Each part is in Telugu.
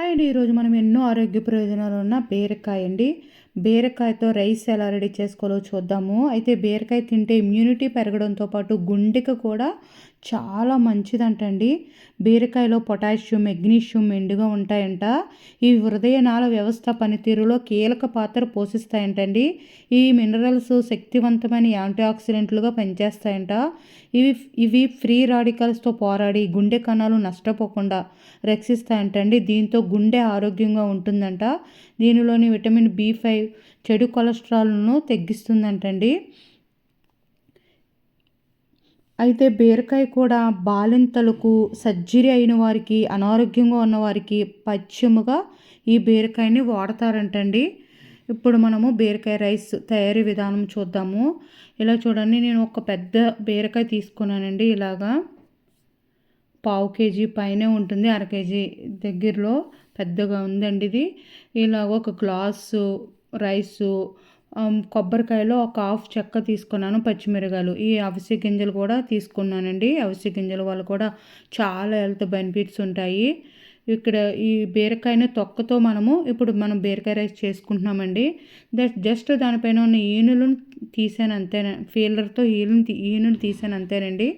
అండ్ ఈరోజు మనం ఎన్నో ఆరోగ్య ప్రయోజనాలు ఉన్న బీరకాయ అండి బీరకాయతో రైస్ ఎలా రెడీ చేసుకోవాలో చూద్దాము. అయితే బీరకాయ తింటే ఇమ్యూనిటీ పెరగడంతో పాటు గుండెకి కూడా చాలా మంచిదంటండి. బీరకాయలో పొటాషియం మెగ్నీషియం మెండుగా ఉంటాయంట. ఈ హృదయ నాళ వ్యవస్థ పనితీరులో కీలక పాత్ర పోషిస్తాయంటండి. ఈ మినరల్స్ శక్తివంతమైన యాంటీ ఆక్సిడెంట్లుగా పనిచేస్తాయంట. ఇవి ఇవి ఫ్రీ రాడికల్స్తో పోరాడి గుండె కణాలు నష్టపోకుండా రక్షిస్తాయంటండి. దీంతో గుండె ఆరోగ్యంగా ఉంటుందంట. దీనిలోని విటమిన్ బి ఫైవ్ చెడు కొలెస్ట్రాల్ను తగ్గిస్తుందంటండి. అయితే బీరకాయ కూడా బాలింతలకు సర్జరీ అయిన వారికి అనారోగ్యంగా ఉన్నవారికి పచ్చిముగా ఈ బీరకాయని వాడతారంటండి. ఇప్పుడు మనము బీరకాయ రైస్ తయారీ విధానం చూద్దాము. ఇలా చూడండి నేను ఒక పెద్ద బీరకాయ తీసుకున్నానండి ఇలాగా. పావు కేజీ పైనే ఉంటుంది అర కేజీ దగ్గరలో పెద్దగా ఉందండి ఇది. ఇలా ఒక గ్లాసు రైసు కొబ్బరికాయలో ఒక హాఫ్ చెక్క తీసుకున్నాను పచ్చిమిరకాయలు. ఈ అవిసె గింజలు కూడా తీసుకున్నానండి. అవిసె గింజల వల్ల కూడా చాలా హెల్త్ బెనిఫిట్స్ ఉంటాయి. ఇక్కడ ఈ బీరకాయని తొక్కతో మనము ఇప్పుడు మనం బీరకాయ రైస్ చేసుకుంటున్నామండి. జస్ట్ దానిపైన ఉన్న ఈనులను తీసాను అంతేనా ఫీలర్తో ఈనులు ఈనులు తీసాను అంతేనండి.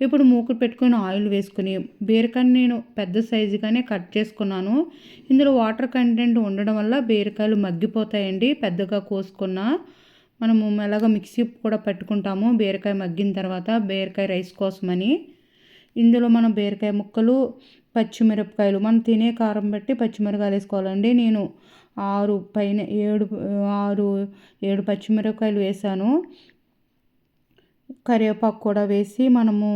ఇప్పుడు మూకుడు పెట్టుకొని ఆయిల్ వేసుకుని బీరకాయని నేను పెద్ద సైజుగానే కట్ చేసుకున్నాను. ఇందులో వాటర్ కంటెంట్ ఉండడం వల్ల బీరకాయలు మగ్గిపోతాయండి పెద్దగా కోసుకున్న. మనము మెల్లగా మిక్సీ కూడా పెట్టుకుంటాము బీరకాయ మగ్గిన తర్వాత బీరకాయ రైస్ కోసమని. ఇందులో మనం బీరకాయ ముక్కలు పచ్చిమిరపకాయలు మనం తినే కారం బట్టి పచ్చిమిరకాయలు వేసుకోవాలండి. నేను ఆరు పైన ఏడు ఆరు ఏడు పచ్చిమిరపకాయలు వేసాను. కరివేపాకు కూడా వేసి మనము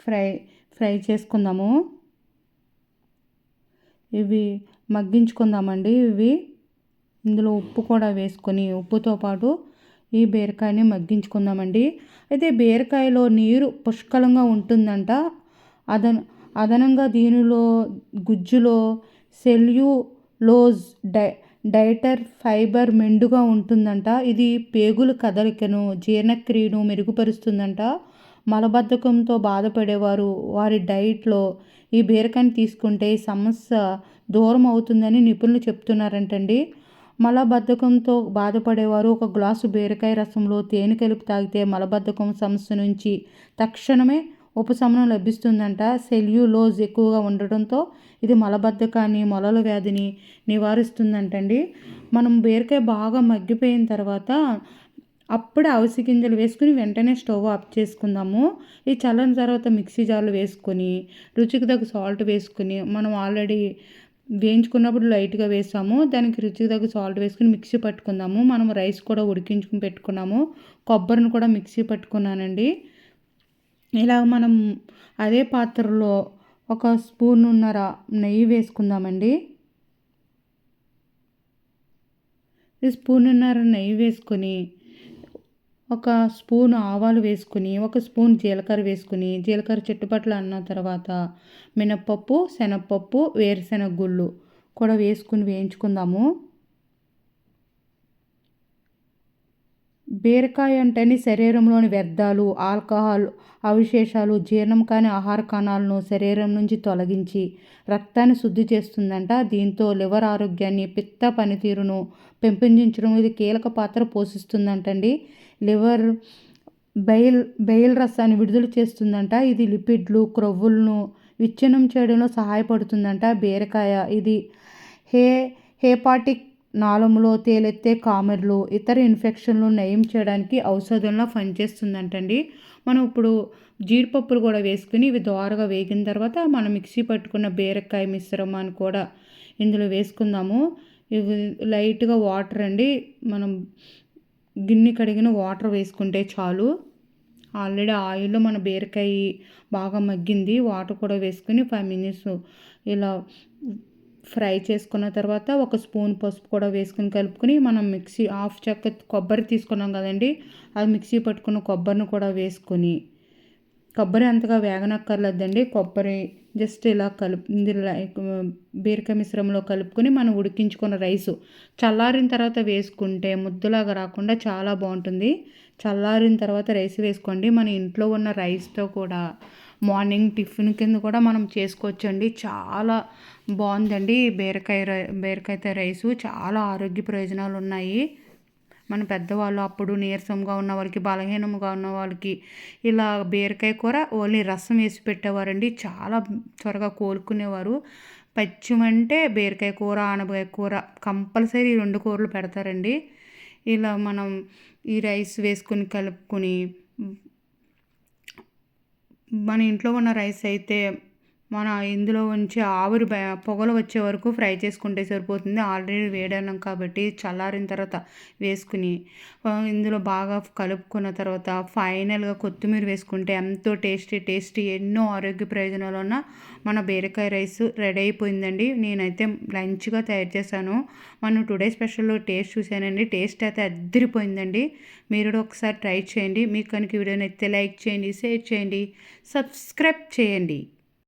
ఫ్రై ఫ్రై చేసుకుందాము. ఇవి మగ్గించుకుందామండి ఇవి. ఇందులో ఉప్పు కూడా వేసుకొని ఉప్పుతో పాటు ఈ బీరకాయని మగ్గించుకుందామండి. అయితే బీరకాయలో నీరు పుష్కలంగా ఉంటుందంట. అదన అదనంగా దీనిలో గుజ్జులో సెల్యులోజ్ డై డైటర్ ఫైబర్ మెండుగా ఉంటుందంట. ఇది పేగుల కదలికను జీర్ణక్రియను మెరుగుపరుస్తుందంట. మలబద్ధకంతో బాధపడేవారు వారి డైట్లో ఈ బీరకాయని తీసుకుంటే ఈ సమస్య దూరం అవుతుందని నిపుణులు చెప్తున్నారంటండి. మలబద్ధకంతో బాధపడేవారు ఒక గ్లాసు బీరకాయ రసంలో తేనె కలిపి తాగితే మలబద్ధకం సమస్య నుంచి తక్షణమే ఉపశమనం లభిస్తుందంట. సెల్యులోజ్ ఎక్కువగా ఉండటంతో ఇది మలబద్ధకాన్ని మొలల వ్యాధిని నివారిస్తుందంటండి. మనం బీరకాయ బాగా మగ్గిపోయిన తర్వాత అప్పుడే అవిసి గింజలు వేసుకుని వెంటనే స్టవ్ ఆఫ్ చేసుకుందాము. ఈ చల్లని తర్వాత మిక్సీ జార్లు వేసుకొని రుచికి తగ్గ సాల్ట్ వేసుకుని మనం ఆల్రెడీ వేయించుకున్నప్పుడు లైట్గా వేసాము. దానికి రుచికి తగ్గ సాల్ట్ వేసుకుని మిక్సీ పట్టుకుందాము. మనం రైస్ కూడా ఉడికించుకుని పెట్టుకున్నాము. కొబ్బరిని కూడా మిక్సీ పట్టుకున్నానండి. ఇలా మనం అదే పాత్రలో ఒక స్పూన్నర నెయ్యి వేసుకుందామండి. ఈ స్పూన్నర నెయ్యి వేసుకొని ఒక స్పూన్ ఆవాలు వేసుకుని ఒక స్పూన్ జీలకర్ర వేసుకుని జీలకర్ర చుట్టుపట్ల అన్న తర్వాత మినప్పప్పు శనగపప్పు వేరుశెనగ గుళ్ళు కూడా వేసుకుని వేయించుకుందాము. బీరకాయ అంటేనే శరీరంలోని వ్యర్థాలు ఆల్కహాల్ అవశేషాలు జీర్ణం కాని ఆహార కణాలను శరీరం నుంచి తొలగించి రక్తాన్ని శుద్ధి చేస్తుందంట. దీంతో లివర్ ఆరోగ్యాన్ని పిత్త పనితీరును పెంపొందించడం ఇది కీలక పాత్ర పోషిస్తుందంటండి. లివర్ బెయిల్ బెయిల్ రసాన్ని విడుదల చేస్తుందంట. ఇది లిపిడ్లు క్రొవ్వులను విచ్ఛిన్నం చేయడంలో సహాయపడుతుందంట. బీరకాయ ఇది హే హేపాటిక్ నాళములో తేలెత్తే కామెర్లు ఇతర ఇన్ఫెక్షన్లు నయం చేయడానికి ఔషధంలో పనిచేస్తుందంటండి. మనం ఇప్పుడు జీడిపప్పులు కూడా వేసుకుని ఇవి దోరగా వేగిన తర్వాత మనం మిక్సీ పట్టుకున్న బీరకాయ మిశ్రమాన్ని కూడా ఇందులో వేసుకుందాము. ఇవి లైట్గా వాటర్ అండి. మనం గిన్నె కడిగిన వాటర్ వేసుకుంటే చాలు. ఆల్రెడీ ఆయిల్లో మన బీరకాయ బాగా మగ్గింది. వాటర్ కూడా వేసుకుని ఫైవ్ మినిట్స్ ఇలా ఫ్రై చేసుకున్న తర్వాత ఒక స్పూన్ పసుపు కూడా వేసుకుని కలుపుకొని మనం మిక్సీ హాఫ్ చెక్క కొబ్బరి తీసుకున్నాం కదండి అది మిక్సీ పట్టుకున్న కొబ్బరిని కూడా వేసుకొని కొబ్బరి అంతగా వేగనక్కర్లేదండి కొబ్బరి జస్ట్ ఇలా కలుపు బీరకాయ మిశ్రమంలో కలుపుకొని మనం ఉడికించుకున్న రైసు చల్లారిన తర్వాత వేసుకుంటే ముద్దులాగా రాకుండా చాలా బాగుంటుంది. చల్లారిన తర్వాత రైస్ వేసుకోండి మన ఇంట్లో ఉన్న రైస్తో కూడా మార్నింగ్ టిఫిన్ కింద కూడా మనం చేసుకోవచ్చండి. చాలా బాగుందండి. బీరకాయ రై బీరకాయ రైసు. చాలా ఆరోగ్య ప్రయోజనాలు ఉన్నాయి. మన పెద్దవాళ్ళు అప్పుడు నీరసంగా ఉన్న వాళ్ళకి బలహీనంగా ఉన్న వాళ్ళకి ఇలా బీరకాయ కూర ఓన్లీ రసం వేసి పెట్టేవారండి. చాలా త్వరగా కోలుకునేవారు. పచ్చిమంటే బీరకాయ కూర ఆనపకాయ కూర కంపల్సరీ రెండు కూరలు పెడతారండి. ఇలా మనం ఈ రైస్ వేసుకొని కలుపుకొని మన ఇంట్లో ఉన్న రైస్ అయితే మన ఇందులో ఉంచి ఆవిరి పొగలు వచ్చే వరకు ఫ్రై చేసుకుంటే సరిపోతుంది. ఆల్రెడీ వేడన్నాం కాబట్టి చల్లారిన తర్వాత వేసుకుని ఇందులో బాగా కలుపుకున్న తర్వాత ఫైనల్గా కొత్తిమీర వేసుకుంటే ఎంతో టేస్టీ టేస్టీ ఎన్నో ఆరోగ్య ప్రయోజనాలు ఉన్న మన బీరకాయ రైస్ రెడీ అయిపోయిందండి. నేనైతే లంచ్గా తయారు చేశాను. మనం టుడే స్పెషల్లో టేస్ట్ చూశానండి. టేస్ట్ అయితే అద్దరిపోయిందండి మీరు ఒకసారి ట్రై చేయండి. మీకు కనుక వీడియో నచ్చితే లైక్ చేయండి షేర్ చేయండి సబ్స్క్రైబ్ చేయండి.